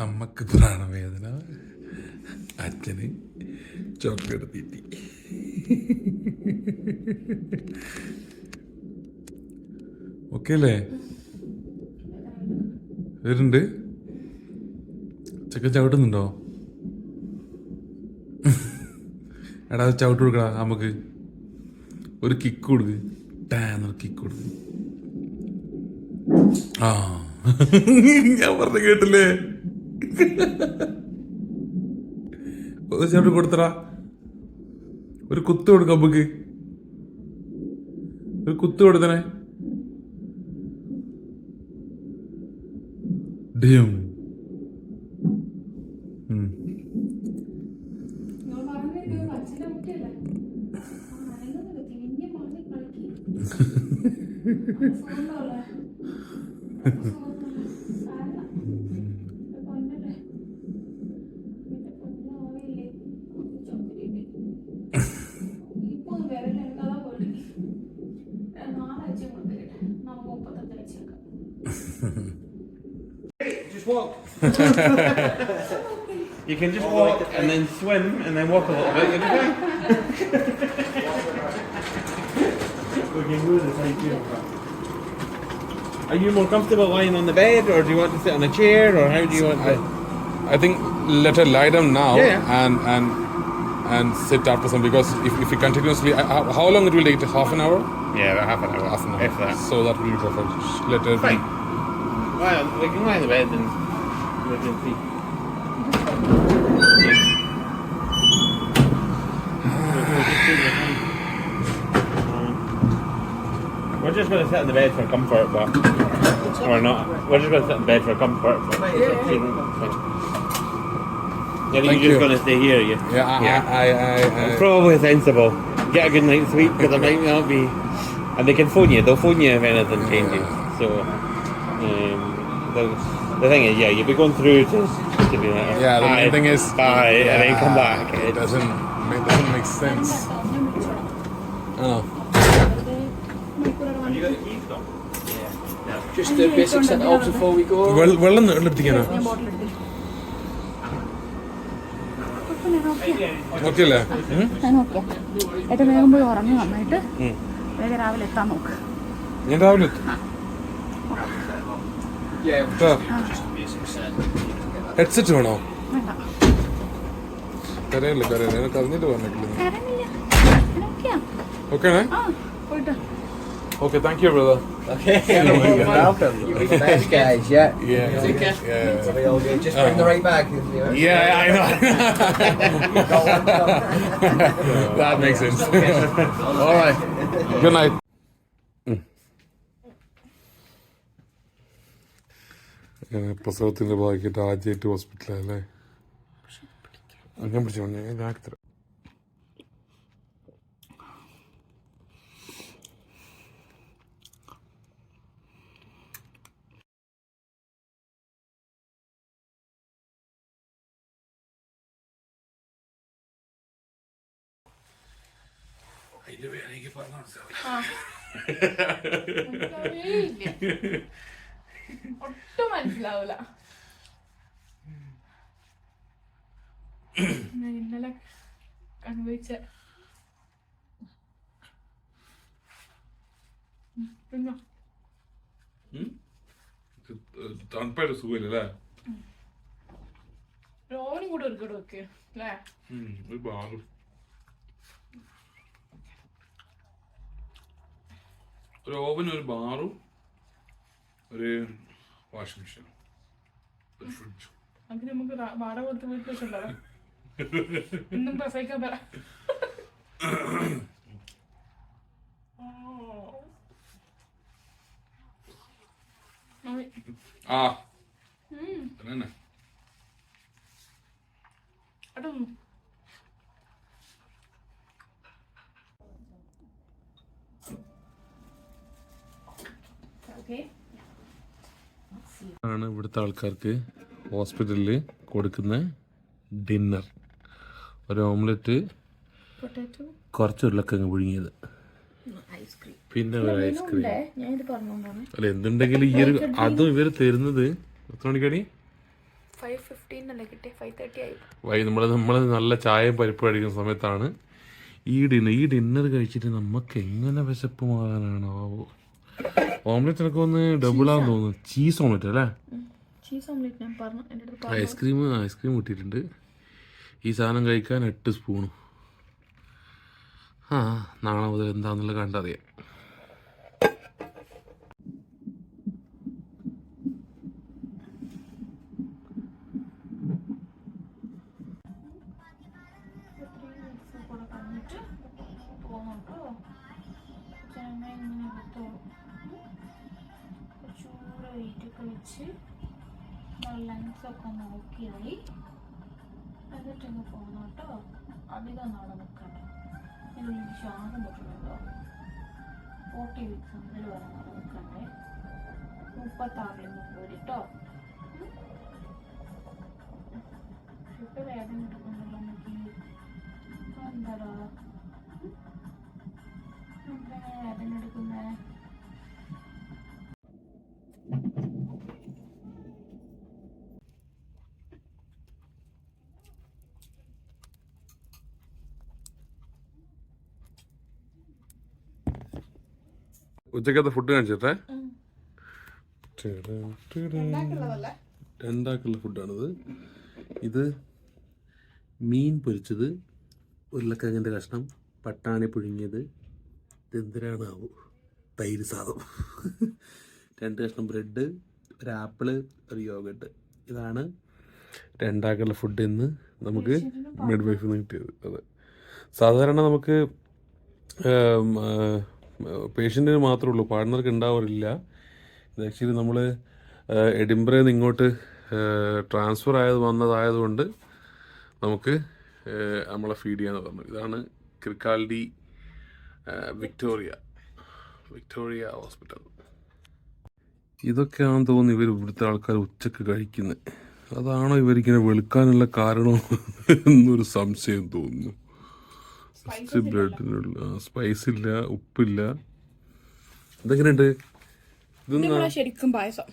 അമ്മയ്ക്ക് പ്രാണവേദന അച്ഛന് ചോക്ലേറ്റ് തീറ്റി. ഓക്കെ അല്ലേ? വരുന്നുണ്ട്. ചെക്കൻ ചവിട്ടുന്നുണ്ടോ? എടാ ചവിട്ട് കൊടുക്കടാ നമുക്ക് ഒരു കിക്ക് കൊടുക്ക്. ടാന്നൊരു കിക്ക് കൊടുക്ക്. ആ. ഞാൻ പറഞ്ഞു കേട്ടില്ലേ? ഒരു ചവിട്ട് കൊടുത്തടാ. ഒരു കുത്ത് കൊടുക്ക ബുക്ക് ഒരു കുത്ത് കൊടുത്തനെ. ഡ്യം. ഉം. ഞാൻ പറഞ്ഞില്ലേ, walk. you can just walk and then swim and then walk a little bit. You'll be fine. we can go the side here. Are you more comfortable lying on the bed, or do you want to sit on a chair, or how do you want to? I think let her lie down now Yeah, yeah. and and and sit after some because if, if we continuously uh, how- how long it will take half an hour Yeah, about half an hour. half an hour If that. so that will be perfect let her be Fine. Well, we can lie on the bed and we can see. We're just going to sit in the bed for comfort, but we're not. We're just going to sit in the bed for comfort. But yeah, you're you. just going to stay here, you? yeah I, I, I, I, I, Probably sensible. Get a good night's sleep because it might not be. And they can phone you. They'll phone you if anything changes. So um, the, the thing is, yeah, you'd be going through to, to be like, yeah the main thing is bye, and then come back. it it doesn't it doesn't make sense oh. Just the basic set up before we go. Well, well, എടുത്തിക്കാനോ the ആ. Okay അല്ലേ ഞാൻ okay ഏട്ടൻ വേഗം പോയി ഉറങ്ങി വന്നിട്ട് വേഗം രാവിലെ എത്താൻ നോക്ക് ഞാൻ രാവിലെ എത്തും Yeah, കേട്ടോ just the basic set. Headset വേണോ കരയല്ലേ കരയല്ലേ എനിക്ക് അറിഞ്ഞിട്ട് പറഞ്ഞിട്ടില്ല ഓക്കെയാ okay thank you brother Okay. welcome. You're the best guys, yeah. yeah Take care. yeah So we all. Just bring the right bag. you, eh? Yeah, I know. That makes sense. All right. Good night. പ്രസവത്തിന്റെ ഭാഗമായിട്ട് ആദ്യമായിട്ട് ഹോസ്പിറ്റലല്ലേ അങ്ങനെ പിടിച്ചു ഞാൻ doctor അതിന്റെ പേരെനിക്ക് പറഞ്ഞു ഒട്ടും മനസ്സിലാവൂല. ഞാൻ ഇന്നലെ അനുഭവിച്ച തണുപ്പായിട്ട് സുഖമില്ലല്ലേ? ഓവനും കൂടെ ഒരു കൂടെ വെക്ക് അല്ലേ? ഒരു ബാറും ഒരു ഓവനും ഒരു ബാറും ഒരു വാഷിംഗ് മെഷീൻ ഒരു ഫ്രിഡ്ജും അത് നമുക്ക് റാ- വാടക കൊടുത്ത് വീട്ടിൽ വെച്ചിട്ടുണ്ടോ ഇന്നും പ്രസവിക്കാൻ പറ. മമ്മി, ആ. ആണ് ഇവിടുത്തെ ആൾക്കാർക്ക് ഹോസ്പിറ്റലിൽ കൊടുക്കുന്ന ഡിന്നർ. ഒരു ഓംലെറ്റ് കുറച്ച് ഉരുളക്കിഴങ്ങ് പുഴുങ്ങിയത്. പിന്നെ ഒരു ഐസ്ക്രീം. അല്ല എന്തുണ്ടെങ്കിലും ഈ ഒരു അതും ഇവർ തരുന്നത്. എത്ര മണിക്കാണി വൈ നമ്മൾ നമ്മൾ നല്ല ചായയും പരിപ്പ് കഴിക്കുന്ന സമയത്താണ് ഈ ഡിന്നർ. ഈ ഡിന്നർ കഴിച്ചിട്ട് നമുക്ക് എങ്ങനെ വിശപ്പ് മാറാനാണോ ഓംലെറ്റ് എനിക്ക് ഒന്ന് ഡബിൾ ആണെന്ന് തോന്നുന്നു. ചീസ് ഓംലെറ്റ് അല്ലേ? ചീസ് ഓംലെറ്റ് ഞാൻ പറഞ്ഞു. എന്റെ അടുത്ത് ഐസ്ക്രീം ഐസ്ക്രീം കിട്ടിയിട്ടുണ്ട്. ഈ സാധനം കഴിക്കാൻ എട്ട് സ്പൂണും ആ നാളെ മുതൽ എന്താന്നുള്ള കണ്ടറിയാം. ഇങ്ങനെ വെയിറ്റൊക്കെ വെച്ച് ലങ്സൊക്കെ നോക്കിയായി. എന്നിട്ടങ്ങ് പോകണം കേട്ടോ അധികം നാളെ നിൽക്കണ്ട എനിക്ക് ശ്വാസം പറ്റുന്നുണ്ടോ ഫോർട്ടി വീക്സ് മുതൽ വരെ നാളെ നിൽക്കണ്ടേ മുപ്പത്താറിൽ നിന്ന് പോരിട്ടോ ഇപ്പൊ വേദന എടുക്കുന്നുണ്ടല്ലോ ഉച്ചക്കത്തെ ഫുഡ് കാണിച്ചിട്ടെ. രണ്ടാക്കുള്ള ഫുഡാണിത് ഇത് മീൻ പൊരിച്ചത് ഉരുളക്കിഴങ്ങിന്റെ കഷ്ണം പട്ടാണി പുഴുങ്ങിയത് ഇതെന്തിനാണാവോ തൈര് സാധം. രണ്ട് കഷ്ണം ബ്രെഡ് ഒരു ആപ്പിൾ ഒരു യോഗട്ട്. ഇതാണ് രണ്ടാക്കുള്ള ഫുഡ് ഇന്ന് നമുക്ക് മിഡ് വൈഫിൽ നിന്ന് കിട്ടിയത്. അതെ. സാധാരണ നമുക്ക് പേഷ്യന്റിന് മാത്രമേ ഉള്ളൂ. പാർട്ട്ണർക്ക് ഉണ്ടാവാറില്ല ഇത് ആക്ച്വലി നമ്മൾ എഡിംബ്രയിൽ നിന്ന് ഇങ്ങോട്ട് ട്രാൻസ്ഫർ ആയത് വന്നതായതുകൊണ്ട് നമുക്ക് നമ്മളെ ഫീഡ് ചെയ്യാന്ന് പറഞ്ഞു. ഇതാണ് ക്രിക്കാൽഡി വിക്ടോറിയ വിക്ടോറിയ ഹോസ്പിറ്റൽ. ഇതൊക്കെയാണെന്ന് തോന്നുന്നു ഇവർ ഇവിടുത്തെ ആൾക്കാർ ഉച്ചയ്ക്ക് കഴിക്കുന്നത് അതാണോ ഇവരിങ്ങനെ വെളുക്കാനുള്ള കാരണം എന്നൊരു സംശയം തോന്നുന്നു. ഫസ്റ്റ് ബ്രെഡിനുള്ള സ്പൈസ് ഇല്ല ഉപ്പില്ല. ഇതെങ്ങനെയുണ്ട്? ഇതെന്നാ ശരിക്കും പായസം.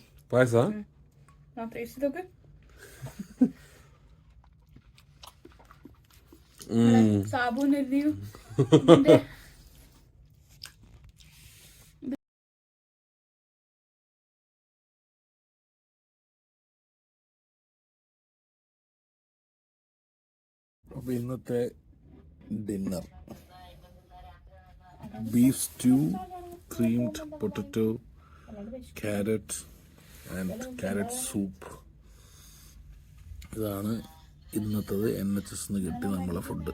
സാബുൻ അപ്പോൾ ഇന്നത്തെ dinner. Beef stew creamed potato carrot and carrot soup. ഇതാണ് ഇന്നത്തത് എൻ എച്ച് എസ് നിന്ന് കിട്ടി നമ്മളെ ഫുഡ്.